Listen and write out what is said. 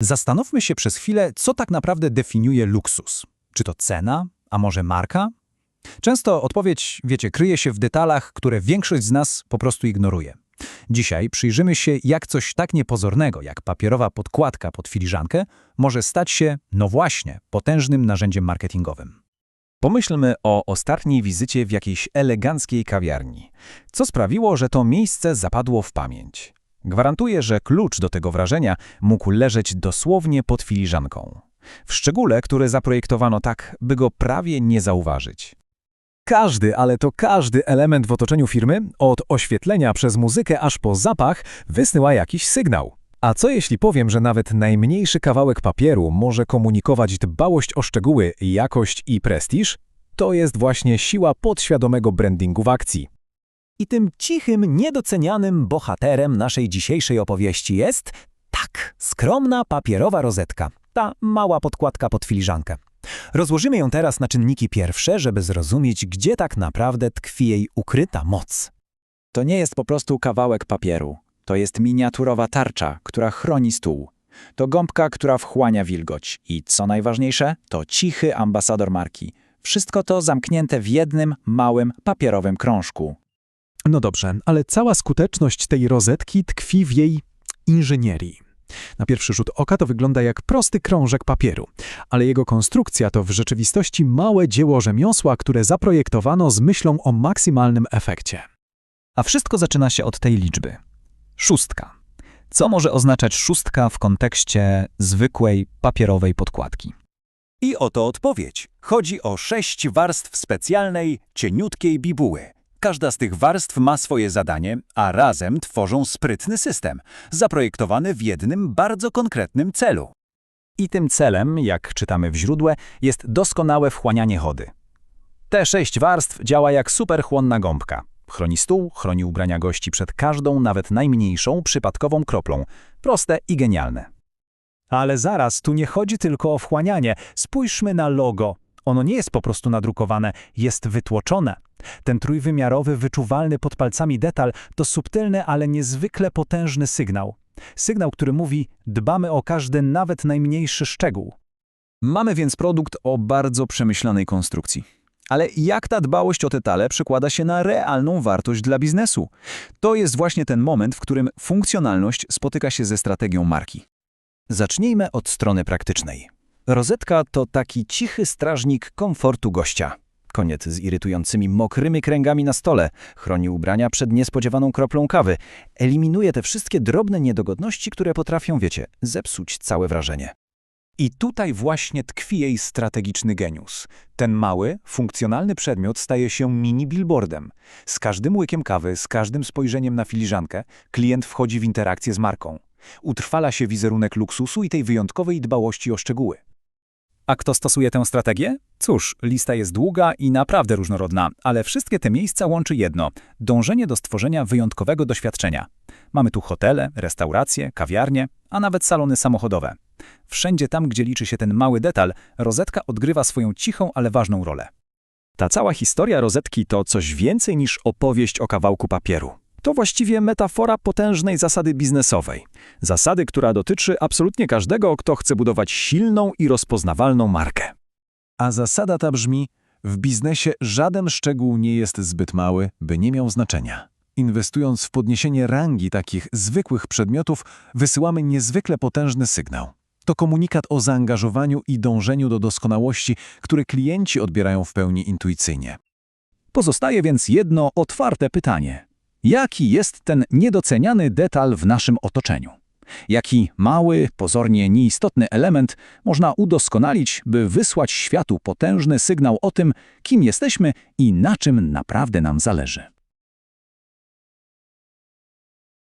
Zastanówmy się przez chwilę, co tak naprawdę definiuje luksus. Czy to cena, a może marka? Często odpowiedź, wiecie, kryje się w detalach, które większość z nas po prostu ignoruje. Dzisiaj przyjrzymy się, jak coś tak niepozornego jak papierowa podkładka pod filiżankę może stać się, no właśnie, potężnym narzędziem marketingowym. Pomyślmy o ostatniej wizycie w jakiejś eleganckiej kawiarni. Co sprawiło, że to miejsce zapadło w pamięć? Gwarantuję, że klucz do tego wrażenia mógł leżeć dosłownie pod filiżanką. W szczególe, który zaprojektowano tak, by go prawie nie zauważyć. Każdy, ale to każdy element w otoczeniu firmy, od oświetlenia przez muzykę aż po zapach, wysyła jakiś sygnał. A co jeśli powiem, że nawet najmniejszy kawałek papieru może komunikować dbałość o szczegóły, jakość i prestiż? To jest właśnie siła podświadomego brandingu w akcji. I tym cichym, niedocenianym bohaterem naszej dzisiejszej opowieści jest, tak, skromna papierowa rozetka, ta mała podkładka pod filiżankę. Rozłożymy ją teraz na czynniki pierwsze, żeby zrozumieć, gdzie tak naprawdę tkwi jej ukryta moc. To nie jest po prostu kawałek papieru. To jest miniaturowa tarcza, która chroni stół. To gąbka, która wchłania wilgoć. I co najważniejsze, to cichy ambasador marki. Wszystko to zamknięte w jednym, małym, papierowym krążku. No dobrze, ale cała skuteczność tej rozetki tkwi w jej inżynierii. Na pierwszy rzut oka to wygląda jak prosty krążek papieru, ale jego konstrukcja to w rzeczywistości małe dzieło rzemiosła, które zaprojektowano z myślą o maksymalnym efekcie. A wszystko zaczyna się od tej liczby. Szóstka. Co może oznaczać szóstka w kontekście zwykłej papierowej podkładki? I oto odpowiedź. Chodzi o sześć warstw specjalnej, cieniutkiej bibuły. Każda z tych warstw ma swoje zadanie, a razem tworzą sprytny system, zaprojektowany w jednym bardzo konkretnym celu. I tym celem, jak czytamy w źródle, jest doskonałe wchłanianie chody. Te sześć warstw działa jak superchłonna gąbka. Chroni stół, chroni ubrania gości przed każdą, nawet najmniejszą, przypadkową kroplą. Proste i genialne. Ale zaraz, tu nie chodzi tylko o wchłanianie. Spójrzmy na logo. Ono nie jest po prostu nadrukowane, jest wytłoczone. Ten trójwymiarowy, wyczuwalny pod palcami detal to subtelny, ale niezwykle potężny sygnał. Sygnał, który mówi, dbamy o każdy, nawet najmniejszy szczegół. Mamy więc produkt o bardzo przemyślanej konstrukcji. Ale jak ta dbałość o detale przekłada się na realną wartość dla biznesu? To jest właśnie ten moment, w którym funkcjonalność spotyka się ze strategią marki. Zacznijmy od strony praktycznej. Rozetka to taki cichy strażnik komfortu gościa. Koniec z irytującymi mokrymi kręgami na stole, chroni ubrania przed niespodziewaną kroplą kawy, eliminuje te wszystkie drobne niedogodności, które potrafią, wiecie, zepsuć całe wrażenie. I tutaj właśnie tkwi jej strategiczny geniusz. Ten mały, funkcjonalny przedmiot staje się mini billboardem. Z każdym łykiem kawy, z każdym spojrzeniem na filiżankę, klient wchodzi w interakcję z marką. Utrwala się wizerunek luksusu i tej wyjątkowej dbałości o szczegóły. A kto stosuje tę strategię? Cóż, lista jest długa i naprawdę różnorodna, ale wszystkie te miejsca łączy jedno – dążenie do stworzenia wyjątkowego doświadczenia. Mamy tu hotele, restauracje, kawiarnie, a nawet salony samochodowe. Wszędzie tam, gdzie liczy się ten mały detal, rozetka odgrywa swoją cichą, ale ważną rolę. Ta cała historia rozetki to coś więcej niż opowieść o kawałku papieru. To właściwie metafora potężnej zasady biznesowej. Zasady, która dotyczy absolutnie każdego, kto chce budować silną i rozpoznawalną markę. A zasada ta brzmi: w biznesie żaden szczegół nie jest zbyt mały, by nie miał znaczenia. Inwestując w podniesienie rangi takich zwykłych przedmiotów, wysyłamy niezwykle potężny sygnał. To komunikat o zaangażowaniu i dążeniu do doskonałości, które klienci odbierają w pełni intuicyjnie. Pozostaje więc jedno otwarte pytanie. Jaki jest ten niedoceniany detal w naszym otoczeniu? Jaki mały, pozornie nieistotny element można udoskonalić, by wysłać światu potężny sygnał o tym, kim jesteśmy i na czym naprawdę nam zależy?